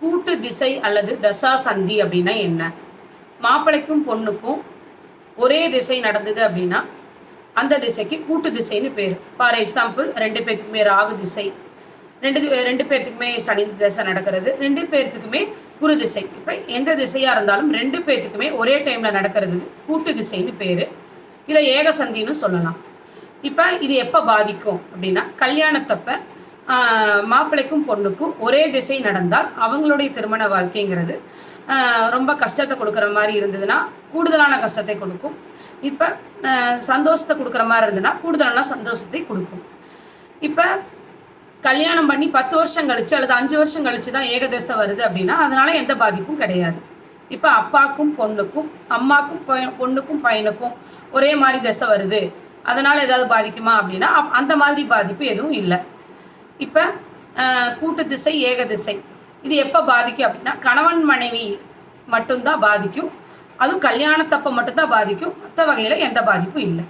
கூட்டு திசை அல்லது தசா சந்தி அப்படின்னா என்ன? மாப்பிள்ளைக்கும் பொண்ணுக்கும் ஒரே திசை நடந்தது அப்படின்னா அந்த திசைக்கு கூட்டு திசைன்னு பேர். ஃபார் எக்ஸாம்பிள் ரெண்டு பேர்த்துக்குமே ராகு திசை ரெண்டு ரெண்டு பேர்த்துக்குமே சனி திசை நடக்கிறது ரெண்டு பேர்த்துக்குமே குரு திசை. இப்போ எந்த திசையாக இருந்தாலும் ரெண்டு பேர்த்துக்குமே ஒரே டைமில் நடக்கிறது கூட்டு திசைன்னு பேர். இதை ஏகசந்தின்னு சொல்லலாம். இப்போ இது எப்போ பாதிக்கும் அப்படின்னா கல்யாணத்தப்போ மாப்பிள்ளைக்கும் பொண்ணுக்கும் ஒரே திசை நடந்தால் அவங்களுடைய திருமண வாழ்க்கைங்கிறது ரொம்ப கஷ்டத்தை கொடுக்குற மாதிரி இருந்ததுன்னா கூடுதலான கஷ்டத்தை கொடுக்கும். இப்போ சந்தோஷத்தை கொடுக்குற மாதிரி இருந்ததுன்னா கூடுதலான சந்தோஷத்தை கொடுக்கும். இப்போ கல்யாணம் பண்ணி பத்து வருஷம் கழிச்சு அல்லது அஞ்சு வருஷம் கழிச்சு தான் ஏகதேசம் வருது அப்படின்னா அதனால எந்த பாதிப்பும் கிடையாது. இப்போ அப்பாக்கும் பொண்ணுக்கும் அம்மாக்கும் பொண்ணுக்கும் பையனுக்கும் ஒரே மாதிரி தசை வருது. அதனால் ஏதாவது பாதிக்குமா அப்படின்னா அப்- அந்த மாதிரி பாதிப்பு எதுவும் இல்லை. இப்போ கூட்டு திசை ஏக திசை. இது எப்போ பாதிக்கும் அப்படின்னா கணவன் மனைவி மட்டும்தான் பாதிக்கும். அதுவும் கல்யாணத்தப்போ மட்டும்தான் பாதிக்கும். மற்ற வகையில் எந்த பாதிப்பும் இல்லை.